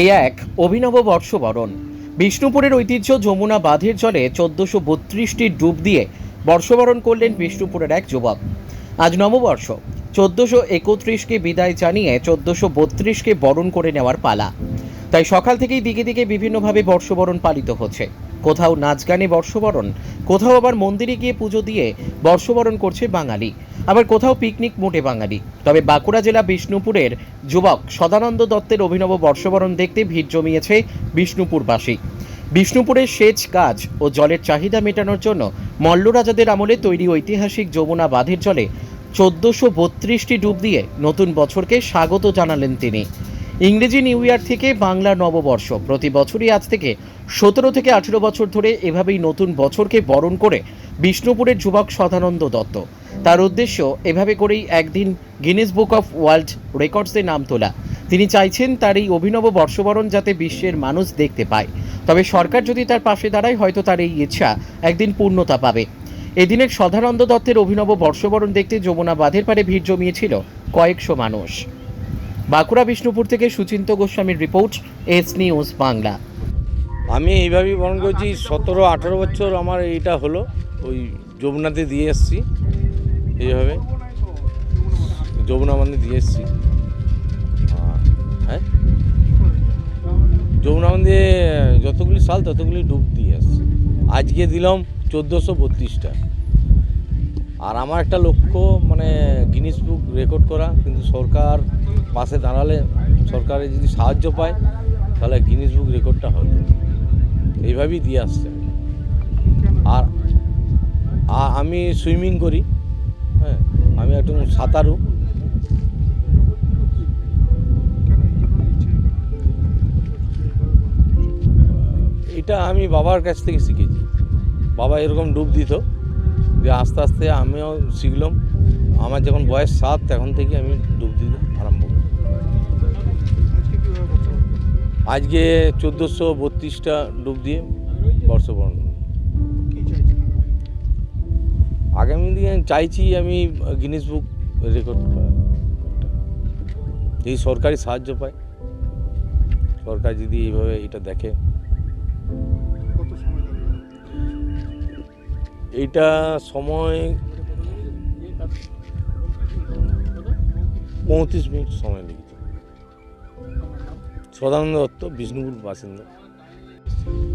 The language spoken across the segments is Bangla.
এই এক অভিনব বর্ষবরণ। বিষ্ণুপুরের ঐতিহ্য যমুনা বাঁধের জলে চোদ্দশো বত্রিশটি ডুব দিয়ে বর্ষবরণ করলেন বিষ্ণুপুরের এক যুবক। আজ নববর্ষ। চোদ্দশো একত্রিশকে বিদায় জানিয়ে চোদ্দশো বত্রিশকে বরণ করে নেওয়ার পালা। তাই সকাল থেকেই দিকে দিকে বিভিন্নভাবে বর্ষবরণ পালিত হচ্ছে। কোথাও নাচ গানে বর্ষবরণ, কোথাও আবার মন্দিরে গিয়ে পুজো দিয়ে বর্ষবরণ করছে বাঙালি। আবার কোথাও পিকনিক মোটে বাঙালি। তবে বাঁকুড়া জেলা বিষ্ণুপুরের যুবক সদানন্দ দত্তের অভিনব বর্ষবরণ দেখতে ভিড় জমিয়েছে বিষ্ণুপুরবাসী। বিষ্ণুপুরের সেচ কাজ ও জলের চাহিদা মেটানোর জন্য মল্লরাজাদের আমলে তৈরি ঐতিহাসিক যমুনা বাঁধের জলে চোদ্দশো বত্রিশটি ডুব দিয়ে নতুন বছরকে স্বাগত জানালেন তিনি। ইংরেজি নিউ ইয়ার থেকে বাংলা নববর্ষ। প্রতি বছরই আজ থেকে সতেরো থেকে আঠেরো বছর ধরে এভাবেই নতুন বছরকে বরণ করে বিষ্ণুপুরের যুবক সদানন্দ দত্ত। তার উদ্দেশ্য, এভাবে করেই একদিন গিনেস বুক অফ ওয়ার্ল্ড রেকর্ডসে নাম তোলা। তিনি চাইছেন তার এই অভিনব বর্ষবরণ যাতে বিশ্বের মানুষ দেখতে পায়। তবে সরকার যদি তার পাশে দাঁড়ায়, হয়তো তার এই ইচ্ছা একদিন পূর্ণতা পাবে। এদিনের সদানন্দ দত্তের অভিনব বর্ষবরণ দেখতে যমুনা বাঁধের পারে ভিড় জমিয়েছিল কয়েকশো মানুষ। বাঁকুড়া বিষ্ণুপুর থেকে সুচিন্ত গোস্বামীর রিপোর্ট, এস নিউজ বাংলা। আমি এইভাবেই বরণ করছি, সতেরো, আঠেরো বছর আমার এইটা হলো, ওই যমুনাতে দিয়ে এসছি, এইভাবে। যমুনা মন্দির দিয়ে এসছি। হ্যাঁ? যমুনা মন্দিরে যতগুলি সাল, ততগুলি ডুব দিয়ে আসছি আজকে দিলাম চোদ্দোশো বত্রিশটা। আর আমার একটা লক্ষ্য মানে গিনিস বুক রেকর্ড করা, কিন্তু সরকার পাশে দাঁড়ালে সরকারের যদি সাহায্য পায়, তাহলে গিনিস বুক রেকর্ডটা হতো এইভাবেই দিয়ে আসছে। আর আর আমি সুইমিং করি হ্যাঁ আমি একদম সাঁতারু। এটা আমি বাবার কাছ থেকে শিখেছি। বাবা এরকম ডুব দিত যে আস্তে আস্তে আমিও শিখলাম। আমার যখন বয়স সাত তখন থেকে আমি আজকে চোদ্দোশো বত্রিশটা ডুব দিয়ে বর্ষবরণ। আগামী দিনে চাইছি আমি গিনিস বুক রেকর্ড করা এই সরকারি সাহায্য পায়, সরকার যদি এইভাবে এটা দেখে। এইটা সময় পঁয়ত্রিশ মিনিট সময় লেগেছে। সদানন্দ দত্ত বিষ্ণুপুর বাসিন্দা।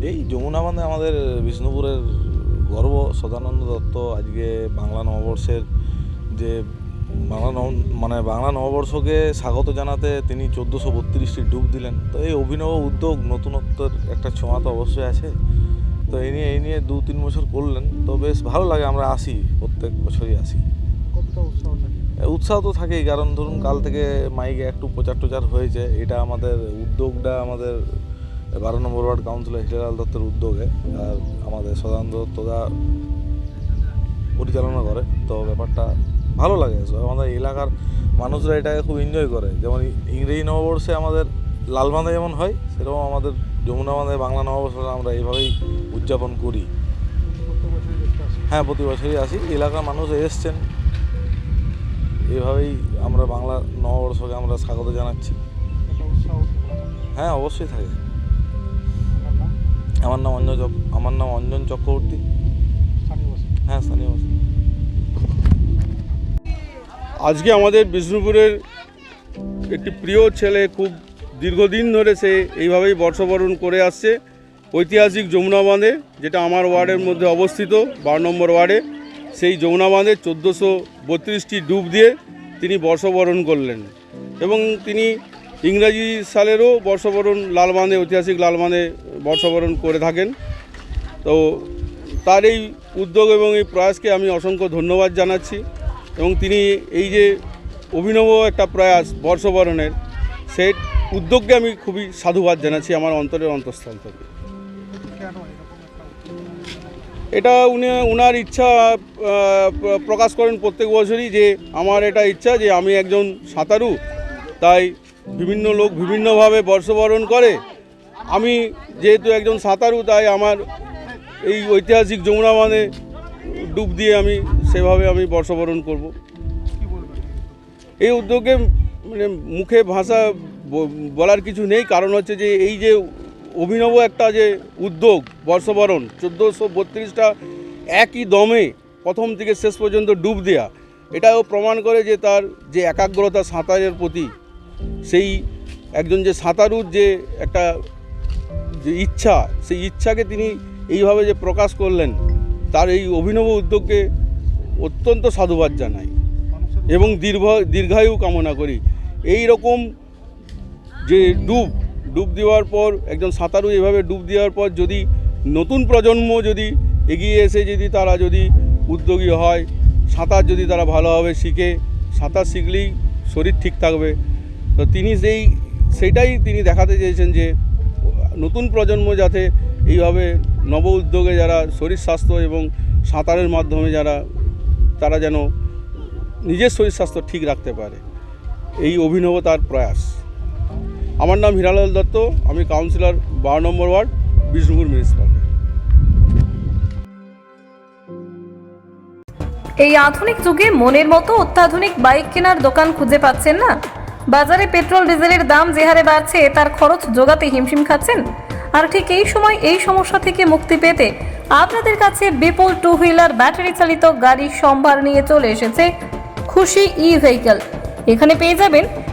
এই যমুনা বাঁধে আমাদের বিষ্ণুপুরের গর্ব। সদানন্দ দত্ত আজকে বাংলা নববর্ষের যে বাংলা নব মানে বাংলা নববর্ষকে স্বাগত জানাতে তিনি চোদ্দোশো বত্রিশটি ডুব দিলেন। তো এই অভিনব উদ্যোগ নতুনত্বের একটা ছোঁয়া তো অবশ্যই আছে। তো এই নিয়ে এই নিয়ে দু তিন বছর করলেন। তো বেশ ভালো লাগে আমরা আসি প্রত্যেক বছরই আসি। এ, উৎসাহ তো থাকেই, কারণ ধরুন কাল থেকে মাইকে একটু প্রচার টোচার হয়েছে এটা আমাদের উদ্যোগটা, আমাদের বারো নম্বর ওয়ার্ড কাউন্সিলর হিরালাল দত্তের উদ্যোগে, আর আমাদের সদানন্দ দত্তদা পরিচালনা করে। তো ব্যাপারটা ভালো লাগে। আমাদের এলাকার মানুষরা এটাকে খুব এনজয় করে। যেমন ইংরেজি নববর্ষে আমাদের লালবাঁধে যেমন হয়, সেরকম আমাদের যমুনা বাঁধে বাংলা নববর্ষ আমরা এইভাবেই উদযাপন করি। হ্যাঁ প্রতি বছরই আসি। এলাকার মানুষ এসছেন। এইভাবেই আমরা বাংলা নববর্ষকে আমরা স্বাগত জানাচ্ছি। হ্যাঁ অবশ্যই থাকে। আমার নাম অঞ্জন আমার নাম অঞ্জন চক্রবর্তী। হ্যাঁ স্থানীয় আজকে আমাদের বিষ্ণুপুরের একটি প্রিয় ছেলে খুব দীর্ঘদিন ধরে সে এইভাবেই বর্ষবরণ করে আসছে। ঐতিহাসিক যমুনা বাঁধে, যেটা আমার ওয়ার্ডের মধ্যে অবস্থিত, বারো নম্বর ওয়ার্ডে। সেই যমুনা বাঁধে চোদ্দোশো বত্রিশটি ডুব দিয়ে তিনি বর্ষবরণ করলেন এবং তিনি ইংরাজি সালেরও বর্ষবরণ লালবাঁধে, ঐতিহাসিক লালবাঁধে বর্ষবরণ করে থাকেন। তো তার এই উদ্যোগ এবং এই প্রয়াসকে আমি অসংখ্য ধন্যবাদ জানাচ্ছি এবং তিনি এই যে অভিনব একটা প্রয়াস বর্ষবরণের, সেই উদ্যোগকে আমি খুবই সাধুবাদ জানাচ্ছি আমার অন্তরের অন্তঃস্থল থেকে। এটা উনি ওনার ইচ্ছা প্রকাশ করেন প্রত্যেক বছরই যে আমার এটা ইচ্ছা যে আমি একজন সাঁতারু। তাই বিভিন্ন লোক বিভিন্নভাবে বর্ষবরণ করে। আমি যেহেতু একজন সাঁতারু, তাই আমার এই ঐতিহাসিক যমুনা বাঁধে ডুব দিয়ে আমি সেভাবে আমি বর্ষবরণ করব। এই উদ্যোগে মানে মুখে ভাষা বলার কিছু নেই। কারণ হচ্ছে যে এই যে অভিনব একটা যে উদ্যোগ, বর্ষবরণ, চোদ্দোশো বত্রিশটা একই দমে প্রথম থেকে শেষ পর্যন্ত ডুব দেয়া, এটাও প্রমাণ করে যে তার যে একাগ্রতা সাঁতারের প্রতি, সেই একজন যে সাঁতারুর যে একটা যে ইচ্ছা, সেই ইচ্ছাকে তিনি এইভাবে যে প্রকাশ করলেন, তার এই অভিনব উদ্যোগকে অত্যন্ত সাধুবাদ জানাই এবং দীর্ঘ, দীর্ঘায়ু কামনা করি। এই রকম যে ডুব ডুব দেওয়ার পর, একজন সাঁতারু এভাবে ডুব দেওয়ার পর যদি নতুন প্রজন্ম যদি এগিয়ে এসে যদি তারা যদি উদ্যোগী হয়, সাঁতার যদি তারা ভালোভাবে শিখে, সাঁতার শিখলেই শরীর ঠিক থাকবে। তো তিনি সেই সেটাই তিনি দেখাতে চেয়েছেন যে, নতুন প্রজন্ম যাতে এইভাবে নব উদ্যোগে যারা শরীর স্বাস্থ্য এবং সাঁতারের মাধ্যমে যারা, তারা যেন নিজের শরীর স্বাস্থ্য ঠিক রাখতে পারে। এই অভিনব তার প্রয়াস। আমার নাম হিরালাল দত্ত, আমি কাউন্সিলর বারো নম্বর ওয়ার্ড, বিষ্ণুপুর মিউনিসিপ্যালিটি এই আধুনিক যুগে মনের মতো অত্যাধুনিক বাইক কেনার দোকান খুঁজে পাচ্ছেন না? বাজারে পেট্রোল, ডিজেলের দাম যে হারে বাড়ছে, তার খরচ জোগাতে হিমশিম খাচ্ছেন? আর ঠিক এই সময় এই সমস্যা থেকে মুক্তি পেতে আপনাদের কাছে বিপুল টু হুইলার ব্যাটারি চালিত গাড়ির সম্ভার নিয়ে চলে এসেছে খুশি ই ভেহিকল এখানে পেয়ে যাবেন